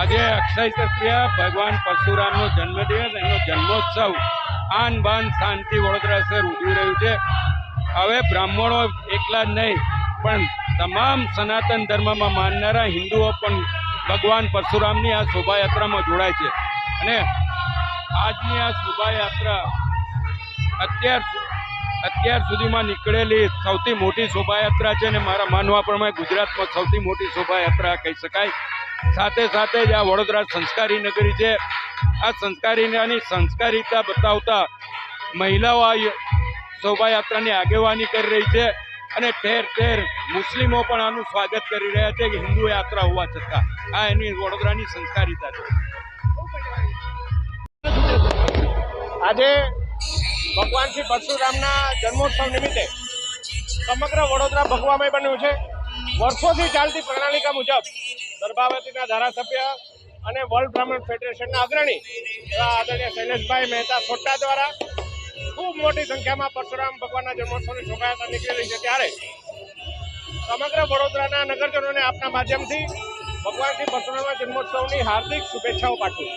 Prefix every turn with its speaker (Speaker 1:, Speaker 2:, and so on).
Speaker 1: આજે અક્ષય તૃતીયા ભગવાન પરશુરામનો જન્મદિવસ, એનો જન્મોત્સવ. આન બાન શાંતિ વડોદરા શહેર ઉજવી રહ્યું છે. હવે બ્રાહ્મણો એકલા જ નહીં, પણ તમામ સનાતન ધર્મમાં માનનારા હિન્દુઓ પણ ભગવાન પરશુરામની આ શોભાયાત્રામાં જોડાય છે. અને આજની આ શોભાયાત્રા અત્યાર અત્યાર સુધીમાં નીકળેલી સૌથી મોટી શોભાયાત્રા છે અને મારા માનવા પ્રમાણે ગુજરાતમાં સૌથી મોટી શોભાયાત્રા કહી શકાય. સાથે સાથે જ આ વડોદરા સંસ્કારી નગરી છે. આ સંસ્કારીની સંસ્કારિતા બતાવતા મહિલાઓ આ શોભાયાત્રાની આગેવાની કરી રહી છે અને ઠેર ઠેર મુસ્લિમો પણ આનું સ્વાગત કરી રહ્યા છે કે હિન્દુ યાત્રા હોવા છતાં. આ એની વડોદરાની સંસ્કારિતા છે.
Speaker 2: આજે ભગવાન શ્રી પરશુરામના જન્મોત્સવ નિમિત્તે સમગ્ર વડોદરા ભગવામય બન્યું છે. વર્ષોથી ચાલતી પ્રણાલિકા મુજબ ગર્ભાવતીના ધારાસભ્ય અને વર્લ્ડ બ્રાહ્મણ ફેડરેશનના અગ્રણી એવા આદરણીય શૈલેષભાઈ મહેતા સોટ્ટા દ્વારા ખૂબ મોટી સંખ્યામાં પરશુરામ ભગવાનના જન્મોત્સવની શોભાયાત્રા નીકળેલી છે. ત્યારે સમગ્ર વડોદરાના નગરજનોને આપના માધ્યમથી ભગવાન શ્રી પરશુરામના જન્મોત્સવની હાર્દિક શુભેચ્છાઓ પાઠવું